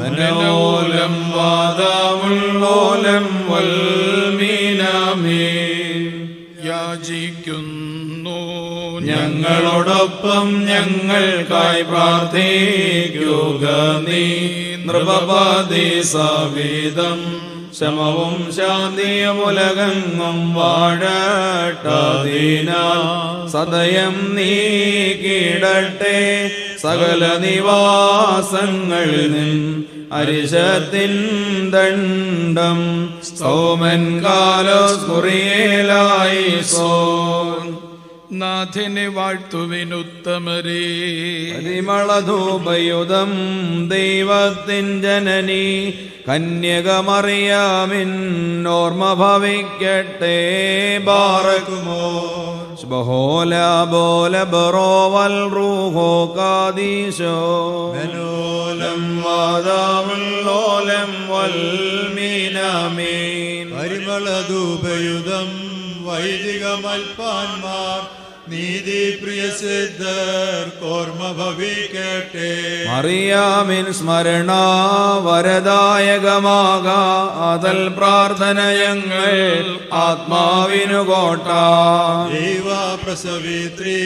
മനോലം വാദാമുള്ളോലം വൽമീനാമേ യാചിക്കുന്നു ഞങ്ങളോടൊപ്പം ഞങ്ങൾക്കായി പ്രാർത്ഥിക്കുക നീ നൃപപാതി സവേദം ശമവും ശാന്തിയും ഉലകങ്ങും വാഴട്ടതിനാൽ സദയം നീ കീടട്ടെ സകല നിവാസങ്ങളിൽ നിൻ അരിശത്തിൻ ദണ്ഡം. സൗമൻ കാലോ സ്മുറിയേലായി സോൻ നാഥനെ വാഴ്ത്തുവിനുത്തമരേ പരിമളധൂപയുധം ദൈവത്തിൻ ജനനി കന്യകമറിയാമിൻ ഓർമ്മ ഭവിക്കട്ടെ ബാറക്കുമോ? ബഹോല ബോല ബറോവൽ റൂഹോ കാദീശോ മനോലം വാദമുള്ളോലം വൽമീനാമീൻ പരിമളധൂപയുധം വൈദികമൽപാൻമാർ നീതിപ്രിയ സിദ്ധർ കോർമ്മ ഭവിക്കട്ടെ മറിയാമിൻ സ്മരണ വരദായകമാക അതൽ പ്രാർത്ഥനയങ്ങൾ ആത്മാവിനു കോട്ട. ദൈവ പ്രസവിത്രി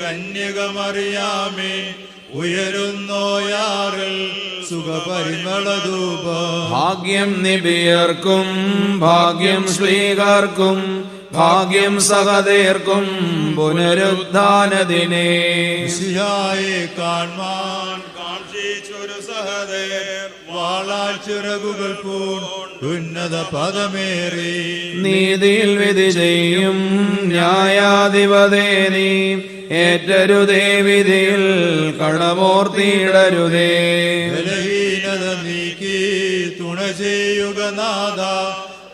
കന്യകമറിയാമേ ഉയരുന്നോയാറിൽ സുഖപരിമളധൂപം. ഭാഗ്യം നിബിയർക്കും ഭാഗ്യം ശ്രീകർക്കും ഭാഗ്യം സഹതേർക്കും പുനരുദ്ധാനദിനെ. സിഹായെ കാൺമാൻ കാക്ഷിച്ചൊരു സഹദേർ വാളാൽ ചിറകുകൾ പൂൺ ഉന്നത പദമേറി. നീതിയിൽ വിധി ചെയ്യും ന്യായാധിപതേ നീ. ഏറ്റരുതേ വിധിയിൽ കടമോർത്തിയിടരുതേ ബലഹീനത നീക്കി തുണ ചെയ്യുക നാഥ.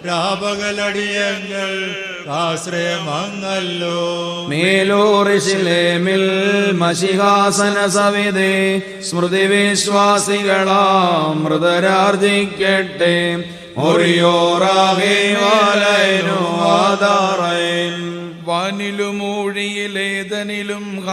രാപകലടിയങ്ങൾ ആശ്രയമങ്ങല്ലോ. മേലോറിശിലേമിൽ മഷിഹാസന സവിതേ സ്മൃതി വിശ്വാസികളാം മൃതരാർജിക്കട്ടെ. ഒറിയോറാകെ വാലയനോ ആധാറയൻ വാനിലും ഊഴിയിലേതനിലും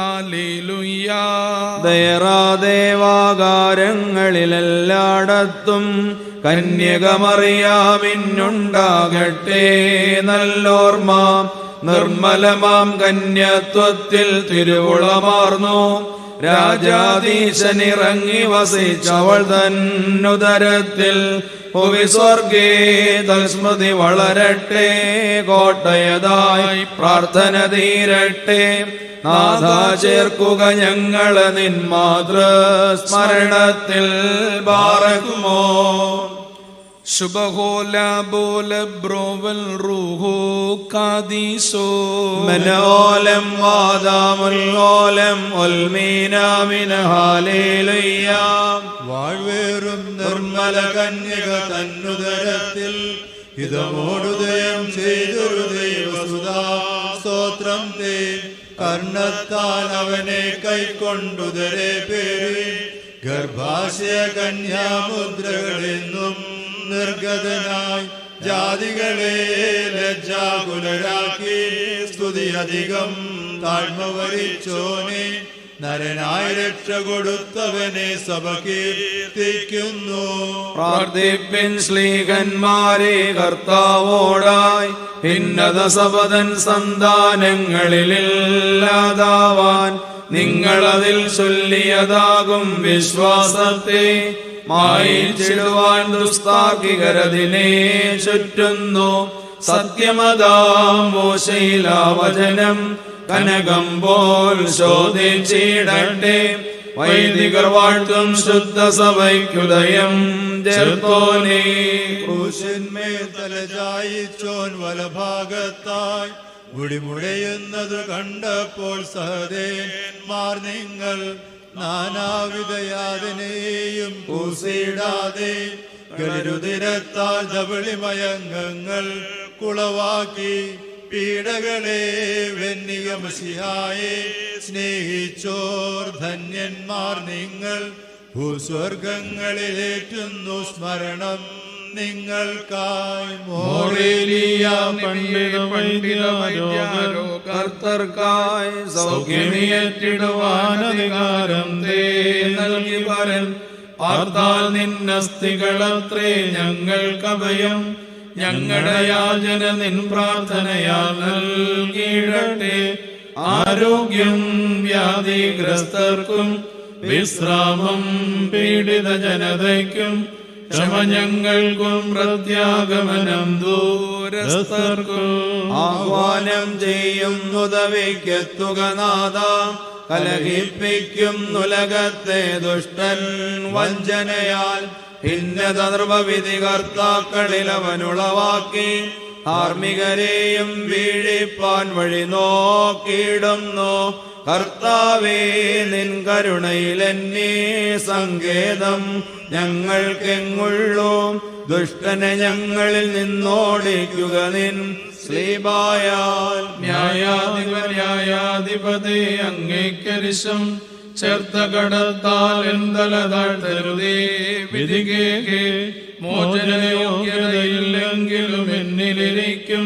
ദേവാകാരങ്ങളിലെല്ലാടത്തും കന്യകമറിയാമിന്നുണ്ടാകട്ടെ നല്ലോർമ്മ. നിർമ്മലമാം കന്യത്വത്തിൽ തിരുവുളമാർന്നു. രാജാധീശനിറങ്ങി വസിച്ചവൾ തന്നുദരത്തിൽ ഭുവിസ്വർഗേ തൽസ്മൃതി വളരട്ടെ കോട്ടയതായി പ്രാർത്ഥന തീരട്ടെ. നാഥ ചേർക്കുക ഞങ്ങൾ നിൻ സ്മരണത്തിൽ ബാറക്കുമോ ശുഭഹോല ബോല ബ്രോവൽ റൂഹോ കാദീസോ മനോലം വാദാമുല്ലോലം ഉൽമീനാമിന ഹാലേലുയ്യാം വാഴ്വേറും നിർമ്മല കന്യക തന്നുദരത്തിൽ ഇതമോടുദയം ചെയ്തൊരു ദൈവസുതാ. സ്തോത്രം തേ. കർണത്താൽ അവനെ കൈക്കൊണ്ടുതരെ പേര്. ഗർഭാശയ കന്യാമുദ്രകളെന്നും നിർഗതനായി ജാതികളെ ലജ്ജാകുലരാക്കി സ്തുതി അധികം താഴ്മ വരിച്ചോനെ നരനായ രക്ഷ കൊടുത്തവനെ സഭ കീർത്തിക്കുന്നു. പ്രാർത്ഥിപ്പിൻ ശ്ലീകന്മാരെ കർത്താവോടായി ഭിന്നത സപതൻ സന്താനങ്ങളിലില്ലാതാവാൻ നിങ്ങളതിൽ ചൊല്ലിയതാകും വിശ്വാസത്തെ. മായിച്ചിടുവാൻ ദുസ്താക്കികരതിനെ ചുറ്റുന്നു. സത്യമതാം മോശയിലാവചനം കനകം പോൽ ശോധിച്ചിടട്ടെ. വൈദികർ വാഴ്ത്തും ശുദ്ധ സഭയ്ക്കുദയം ചേർത്തോനേ. ക്രൂശന്മേൽ തലചായിച്ചോൻ വലഭാഗത്തായി മുടിമുടയുന്നത് കണ്ടപ്പോൾ സഹദേന്മാർ നിങ്ങൾ നാനാവിധയാതനെയും പൂസിടാതെ ഗരുതിരത്താൽ ധവളിമയംഗങ്ങൾ കുളവാക്കി പീഡകളെ വെന്നിയമസിഹായെ സ്നേഹിച്ചോർ ധന്യന്മാർ നിങ്ങൾ ഭൂസ്വർഗങ്ങളിലേറ്റുന്നു സ്മരണം. നിങ്ങൾക്കായി മോറേലിയ പണ്ഡിത വൈദ്യാരോ കർത്തർക്കായി സൗഖ്യമിയറ്റിടുവാൻ അധികാരം തേ നൽകി പരൻ പാർത്താൽ നിന്നസ്തികളത്രേ ഞങ്ങൾക്കഭയം. ഞങ്ങളുടെ യാചന നിൻ പ്രാർത്ഥനയാൽ നൽകിയിടട്ടെ. ആരോഗ്യം വ്യാധിഗ്രസ്തർക്കും വിശ്രാമം പീഡിത ജനതയ്ക്കും ക്ഷമ പ്രത്യാഗമനം ദൂരസ്ഥർക്കും. ആഹ്വാനം ചെയ്യും ഉദവിക്കെത്തുക നാഥ. കലഹിപ്പിക്കും നുലകത്തെ ദുഷ്ടൻ വഞ്ചനയാൽ. ഭിന്നത നിർവവിധി അവനുളവാക്കി. ധാർമ്മികരെയും വീഴിപ്പാൻ വഴി നോക്കിയിടുന്നു. കർത്താവേ നിൻ കരുണയിൽ എന്നീ സങ്കേതം ഞങ്ങൾക്കെങ്ങുള്ളൂ. ദുഷ്ടനെ ഞങ്ങളിൽ നിന്നോടിക്കുക നിൻ ശ്രീബായാൽ ന്യായാധിപ ന്യായാധിപതി അങ്ങേക്കരിശം ചേർത്ത കടത്താൽ എന്തല താഴ്ത്തരുതേ വിധികേകെ മോചനയോഗ്യതയില്ലെങ്കിലും എന്നിലിരിക്കും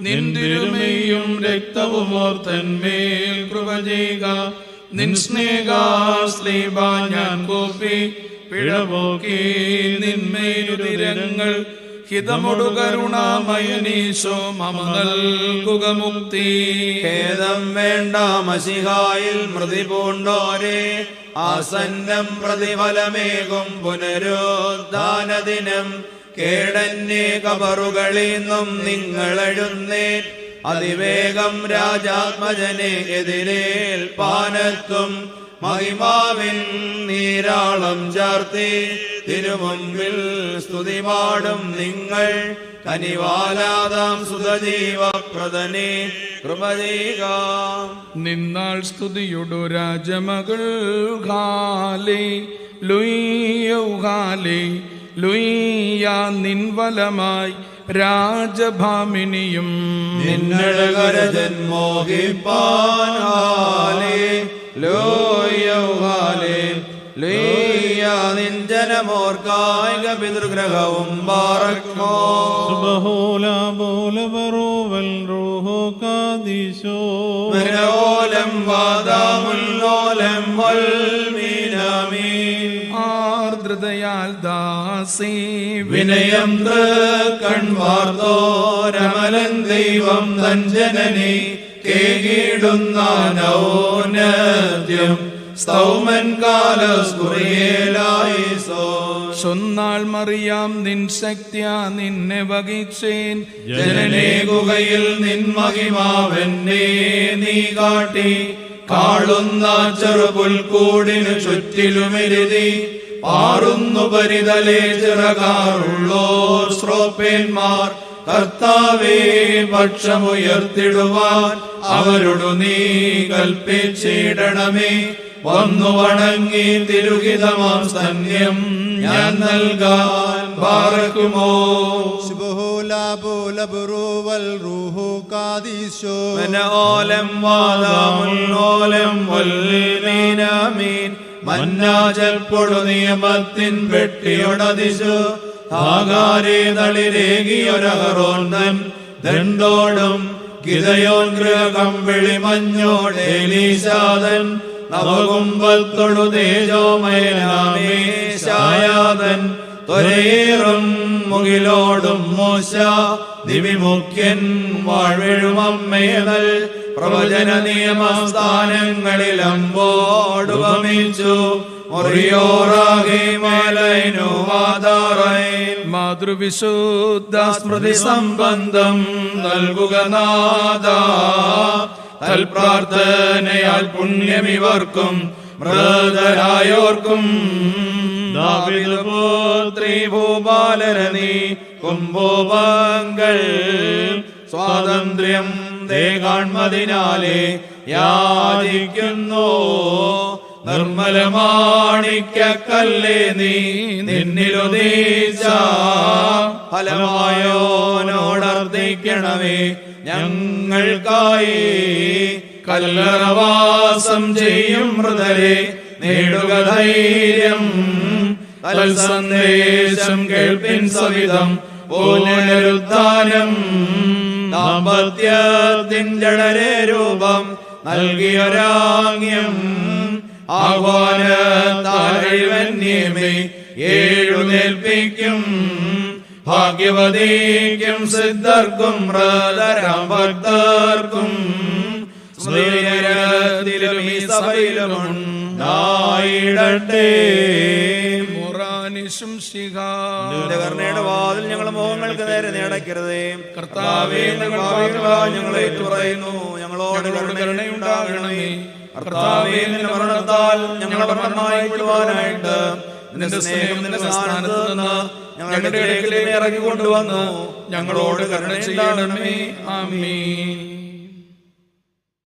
നിന്തിരുമയും രക്തവും ഓർത്തന്മേൽ കൃപ ചെയ്യുക. നിൻ സ്നേഹാശ്ലീബ ഞാൻ കോപ്പി. പിഴപോക്കി നിന്മേരുതിരങ്ങൾ ഹിതമൊടു കരുണാമയനീശോ മമ നൽകുക മുക്തി. ഖേദം വേണ്ട മസിഹായിൽ മൃതി പൂണ്ടോരെ ആസന്നം പ്രതിഫലമേകും പുനരുദ്ധാനദിനം. കേടന്നെ കബറുകളിന്നും നിങ്ങളെഴുന്നേ അതിവേഗം രാജാത്മജനെ എതിരേൽപ്പാനെത്തും മഹിമാവിൻ നീരാളം ചാർത്തി തിരുമുമ്പിൽ സ്തുതി പാടും നിങ്ങൾ. കനിവാലാതാം സുതജീവപ്രദനെ കൃപ ചെയ്യുക നിന്നാൾ സ്തുതിയുടു രാജമകൾ ഖാലി ലുയ്യൗ ഖാലി ലുയ്യ നിൻവലമായി രാജഭാമിനിയും ഹാലേ ലോയൗഹാലേ ലീയ പിതൃഗ്രഹവും പാറക്കുമോ റോഹോ കാദീശോ വാദാമുല്ലോലം വൽമീനാമീൻ ആർദ്രതയാൽ ദാസി. വിനയം കൺവാർത്തോരമലൻ ദൈവം തഞ്ജനനെ ജനനി കേകിടുന്ന നൗനദ്യം. സ്തൗമൻ കാലസ്കുറിയേലായിസോ ചൊന്നാൾ മറിയാം നിൻ ശക്തിയ നിന്നെ വഹിച്ചേൻ. ജനനെ ഗുഹയിൽ നിൻ മഹിമാവെന്നെ നീ കാട്ടി. കാളുന്ന ചെറുപുൽക്കൂടിനു ചുറ്റിലുമെരുതി. പാറുന്നു പരിതലേ ചിറകാറുള്ളോർ ശ്രോപ്പേന്മാർ കർത്താവേ പക്ഷമുയർത്തിടുവാൻ അവരോടു നീ കൽപ്പിച്ചിടണമേ. വന്നു വണങ്ങി തിരുഹിതമാം സന്യം ഞാൻ നൽകാൻ പാർക്കുമോ മനോലം വാദാമുല്ലോലം വല്ലീനാമീൻ മന്നാജൽപ്പൊടു നിയമത്തിൻ പെട്ടിയൊടതിശു ആകാരേ തളിരേകിയൊരഹറോന്തൻ ദണ്ടോടും ഗിതയോൻ ഗൃഹകം വെളിമഞ്ഞോടേലീശാദൻ നവകുംഭത്തൊടു തേജോമയനാമേശായാതൻ ത്വരയേറും മുകിലോടും മോശ. ദിവിമുഖ്യൻ വാഴ്വെഴുമമ്മേതൽ പ്രവചന വാതാറൈ മാതൃവിശുദ്ധ സ്മൃതി സംബന്ധം നൽകുക നാദ തൽപ്രാർത്ഥനയാൽ പുണ്യമിവർക്കും മൃതരായോർക്കും. ദാവിദുപുത്രി ഭൂപാലരനീ കുംഭോപങ്ങൾ. സ്വാതന്ത്ര്യം ദേകാൺമതിനാലെ യാചിക്കുന്നു. നിർമ്മലമാണിക്കല്ലേ നീ നിന്നിലുദീച്ച ഫലമായോനോടർദ്ദിക്കണമേ ഞങ്ങൾക്കായി. കല്ലറവാസം ചെയ്യും മൃതരെ നേടുക ധൈര്യം. സന്ദേശം കേൾപ്പിൻ സവിധം പുനരുദ്ധാനം. ദാമ്പത്യത്തിൻ ജഡരെ രൂപം നൽകിയൊരാഗ്യം. ആഹ്വാനത്താഴ്വന്യമേ എഴുന്നേൽപ്പിക്കും ഭാഗ്യവതിക്കും സിദ്ധർക്കും മൃതരാം ഭക്തർക്കും. സ്മൃതിരത്തിലും ഈ സഭയിലും ഉണ്ടായിടട്ടെ കരുണയുടെ വാതിൽ ഞങ്ങളുടെ മുഖങ്ങൾക്ക് നേരെ നേടക്കരുതേ. കർത്താവേ, ഞങ്ങളെ ഏറ്റുപറയുന്നു. ഞങ്ങളോട് കരുണയുണ്ടാകണമേ. കർത്താവേ നിന്റെ മരണത്താൽ ഞങ്ങളെ മരണമായി വിടുവാനായിട്ട്. നിന്റെ സ്നേഹം നിന്റെ സ്ഥാനത്ത് നിന്ന് ഞങ്ങളുടെ ഇടയിലേക്ക് ഇറക്കി കൊണ്ടുവന്നു ഞങ്ങളോട് കരുണ ചെയ്യണമേ. ആമീൻ.